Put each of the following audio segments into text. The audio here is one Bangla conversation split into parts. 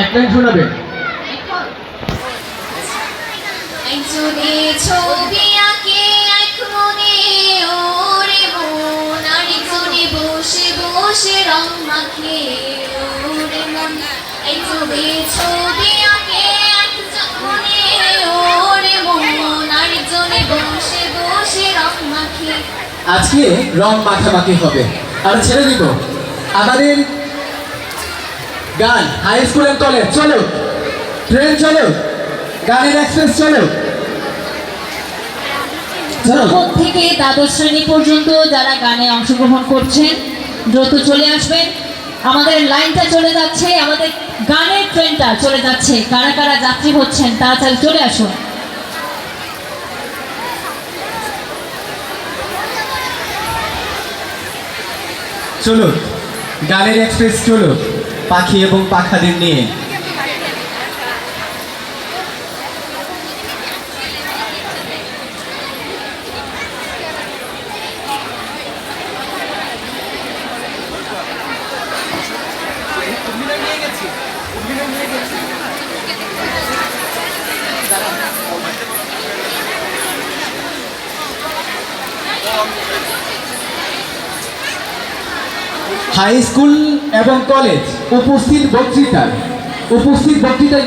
এক লাইন শোনাবেন। একজনে ছবি আঁকে এক মনে ওরে মন বসে বসে রং মাখে ওরে মন। একজনে ছবি আঁকে একজনে ওরে মন আরেকজনে বসে বসে রং মাখে। আজকে রং মাখামাখি হবে। আর ছেড়ে দিব। আমাদের গান হাই স্কুল এন্ড কলেজ চলো। ট্রেন চলো। গানের এক্সপ্রেস চলো। প্রথম থেকে দ্বাদশ শ্রেণি পর্যন্ত যারা গানে অংশগ্রহণ করছেন দ্রুত চলে আসবেন। আমাদের লাইনটা চলে যাচ্ছে আমাদের গানের ট্রেনটা চলে যাচ্ছে। কারা কারা যাত্রী হচ্ছেন তাড়াতাড়ি চলে আসুন। চলো। গানের এক্সপ্রেস চলো। পাখি এবং পাখাদের নিয়ে। হাই স্কুল এবং কলেজ উপস্থিত বক্তৃতা উপস্থিত বক্তৃতা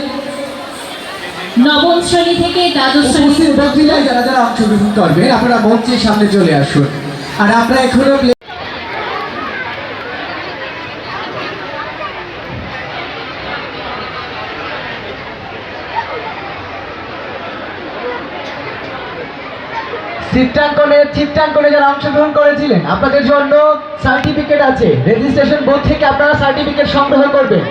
নবম শ্রেণি থেকে দ্বাদশ শ্রেণি উপস্থিত বক্তৃতায় যারা যারা অংশগ্রহণ করবেন আপনারা মঞ্চের সামনে চলে আসুন। আর আমরা এখনও চিত্রাঙ্কনের চিত্রাঙ্কনে যারা অংশগ্রহণ করেছিলেন, আপনাদের জন্য সার্টিফিকেট আছে। রেজিস্ট্রেশন বোর্ড থেকে আপনারা সার্টিফিকেট সংগ্রহ করবেন।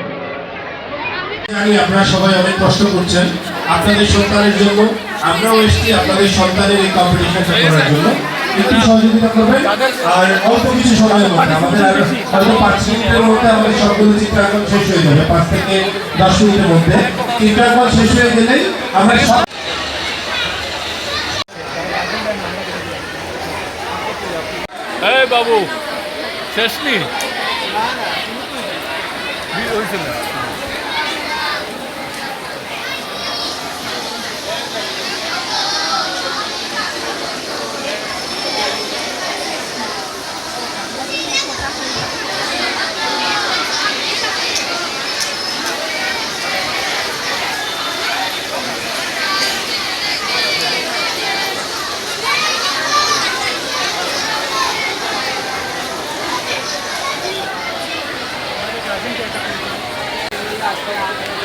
জানি আপনারা সবাই অনেক কষ্ট করছেন। আপনাদের সন্তানের জন্য, আমরাও আপনাদের সন্তানের এই করার জন্য। একটু সহযোগিতা করবেন, আর অল্প কিছু আমাদের হয়তো পাঁচ মিনিটের মধ্যে আমাদের সবগুলো চিত্রাঙ্কন শেষ হয়ে যাবে, পাঁচ থেকে দশ মিনিটের মধ্যে। চিত্রাঙ্কন শেষ হয়ে গেলেই আমরা এই বাবু। শেষ নি হয়েছে না? Thank you.